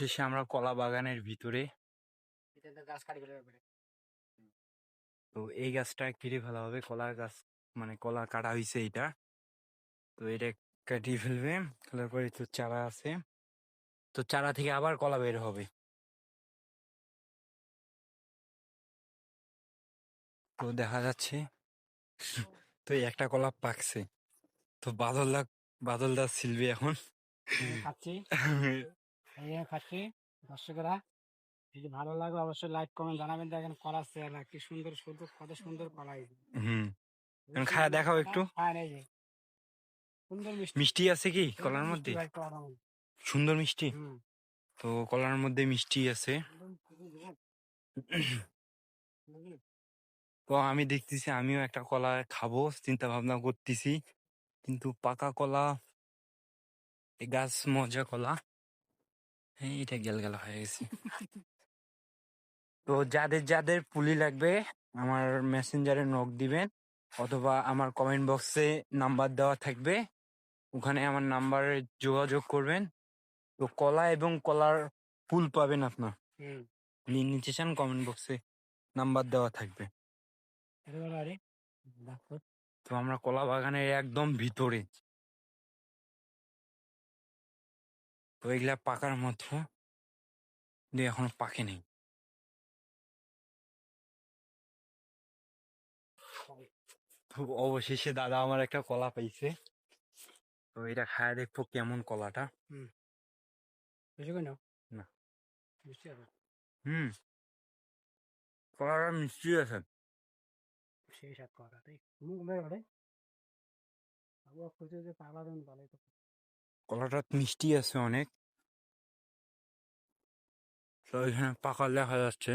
অবশেষে আমরা কলা বাগানের ভিতরে তো এই গাছটা কেটে ফেলা হবে। কলা গাছ মানে কলা কাটা হয়েছে এটা। তো এটা কাটিয়ে ফেলবে। ফেলার পরে তো চারা আছে। তো চারা থেকে আবার কলা বের হবে। তো দেখা যাচ্ছে তো একটা কলা পাকছে। তো বাদলদা বাদলদা ছিলবে এখন। এই খাচ্ছি। দর্শকেরা যদি ভালো লাগবে অবশ্যই লাইক কমেন্ট জানাবেন। দেখেন কলার চেহারা কি সুন্দর সুন্দর কত সুন্দর কলা হয়েছে। হুম। খায়া দেখাও একটু। হ্যাঁ এই যে। সুন্দর মিষ্টি। মিষ্টি আছে কি কলার মধ্যে। সুন্দর মিষ্টি? তো কলার মধ্যে মিষ্টি আছে। তো আমি দেখতেছি আমিও একটা কলা খাব চিন্তা ভাবনা করতেছি। কিন্তু পাকা কলা গাছ মজা কলা। হ্যাঁ এটা গেল গেল হয়ে গেছে। তো যাদের যাদের পুলি লাগবে আমার মেসেঞ্জারে নক দিবেন অথবা আমার কমেন্ট বক্সে নাম্বার দেওয়া থাকবে। ওখানে আমার নাম্বারে যোগাযোগ করবেন। তো কলা এবং কলার ফুল পাবেন আপনার। নিতে চান কমেন্ট বক্সে নাম্বার দেওয়া থাকবে। তো আমরা কলা বাগানের একদম ভিতরে। তো এগুলা পাকার মতো দিয়ে এখনও নেই। অবশেষে দাদা আমার একটা কলা পাইছে। তো এটা খায় দেখব কেমন কলাটা। না। হুম। কলাটা মিষ্টি আছে। সেই সাত কলা তাই মুখ বের করে। আবহাওয়া খুঁজে যে পাগলা দেন ভালোই তো। কলাটা মিষ্টি আছে অনেক। তো এখানে পাকা দেখা যাচ্ছে।